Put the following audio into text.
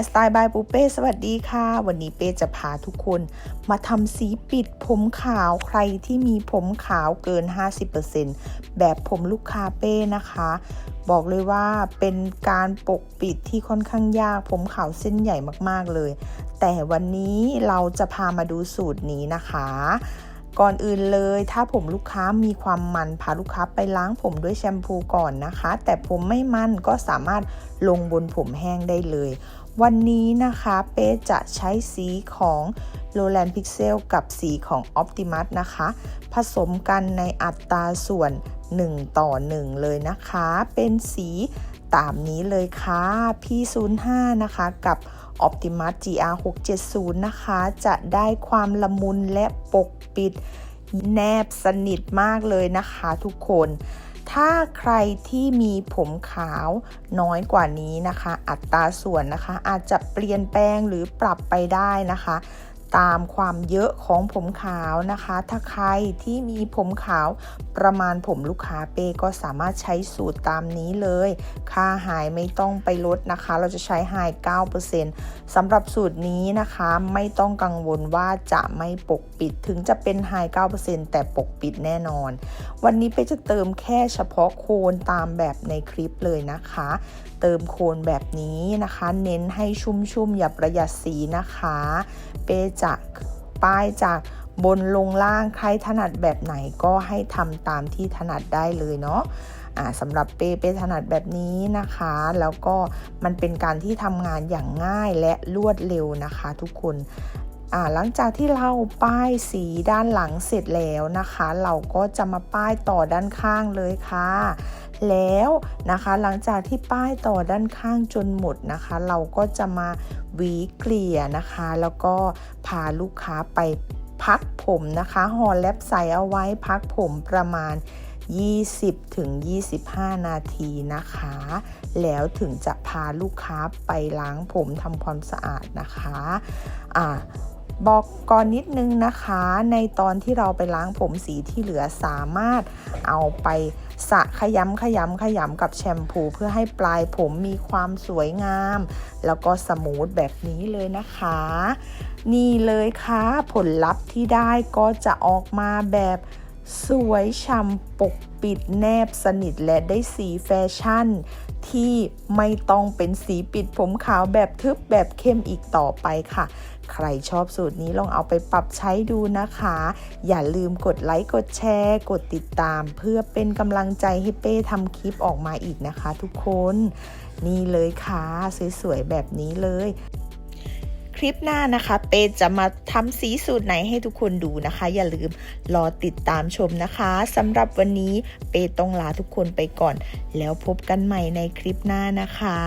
ร์สไตล์บายปูเป้สวัสดีค่ะ วันนี้เป้จะพาทุกคนมาทำสีปิดผมขาวใครที่มีผมขาวเกิน 50%แบบผมลูกค้าเป้นะคะ บอกเลยว่าเป็นการปกปิดที่ค่อนข้างยาก ผมขาวเส้นใหญ่มากๆเลย แต่วันนี้เราจะพามาดูสูตรนี้นะคะ ก่อนอื่นเลย ถ้าผมลูกค้ามีความมันพาลูกค้าไปล้างผมด้วยแชมพูก่อนนะคะ แต่ผมไม่มันก็สามารถลงบนผมแห้งได้เลย วันนี้นะคะเป๊จะใช้สีของ l o w l a n d Pixel กับสีของ Optimus นะคะ ผสมกันในอัตราส่วน 1 ต่อ 1 เลยนะคะ เป็นสีตามนี้เลยค่ะ P05 นะคะกับ Optimus GR 670นะคะ จะได้ความละมุนและปกปิดแนบสนิทมากเลยนะคะทุกคนถ้าใครที่มีผมขาวน้อยกว่านี้นะคะ อัตราส่วนนะคะ อาจจะเปลี่ยนแปลงหรือปรับไปได้นะคะ ตามความเยอะของผมขาวนะคะ ถ้าใครที่มีผมขาวประมาณผมลูกค้าเป้ก็สามารถใช้สูตรตามนี้เลย ค่าหายไม่ต้องไปลดนะคะ เราจะใช้หาย 9%สำหรับสูตรนี้นะคะไม่ต้องกังวลว่าจะไม่ปกปิด ถึงจะเป็นหาย 9%แต่ปกปิดแน่นอน วันนี้เป้จะเติมแค่เฉพาะโคนตามแบบในคลิปเลยนะคะ เติมโคนแบบนี้นะคะ เน้นให้ชุ่มๆอย่าประหยัดสีนะคะ เป้จะป้ายจากบนลงล่างใครถนัดแบบไหนก็ให้ทำตามที่ถนัดได้เลยเนาะสำหรับเป้เป้ถนัดแบบนี้นะคะ แล้วก็มันเป็นการที่ทำงานอย่างง่ายและรวดเร็วนะคะทุกคนหลังจากที่เราป้ายสีด้านหลังเสร็จแล้วนะคะ เราก็จะมาป้ายต่อด้านข้างเลยค่ะ แล้วนะคะหลังจากที่ป้ายต่อด้านข้างจนหมดนะคะ เราก็จะมา วีเกลี่ยนะคะ แล้วก็พาลูกค้าไปพักผมนะคะห่อแลบใส่เอาไว้พักผมประมาณ 20ถึง25 นาทีนะคะ แล้วถึงจะพาลูกค้าไปล้างผมทำความสะอาดนะคะอ่า บอกก่อนนิดนึงนะคะ ในตอนที่เราไปล้างผมสีที่เหลือสามารถเอาไปสระขยำขยำขยำกับแชมพูเพื่อให้ปลายผมมีความสวยงาม แล้วก็สมูทแบบนี้เลยนะคะ นี่เลยค่ะ ผลลัพธ์ที่ได้ก็จะออกมาแบบ สวยช่ำปกปิดแนบสนิทและได้สีแฟชั่น ที่ไม่ต้องเป็นสีปิดผมขาวแบบทึบแบบเข้มอีกต่อไปค่ะ ใครชอบสูตรนี้ลองเอาไปปรับใช้ดูนะคะ อย่าลืมกดไลค์กดแชร์ กดติดตาม เพื่อเป็นกำลังใจให้เป้ทำคลิปออกมาอีกนะคะ ทุกคน นี่เลยค่ะ สวยๆแบบนี้เลย ลิปหน้านะคะเป้จะมาทำสีสูตรไหนให้ทุกคนดูนะคะ อย่าลืมรอติดตามชมนะคะสำหรับวันนี้เปต้องลาทุกคนไปก่อน แล้วพบกันใหม่ในคลิปหน้านะคะ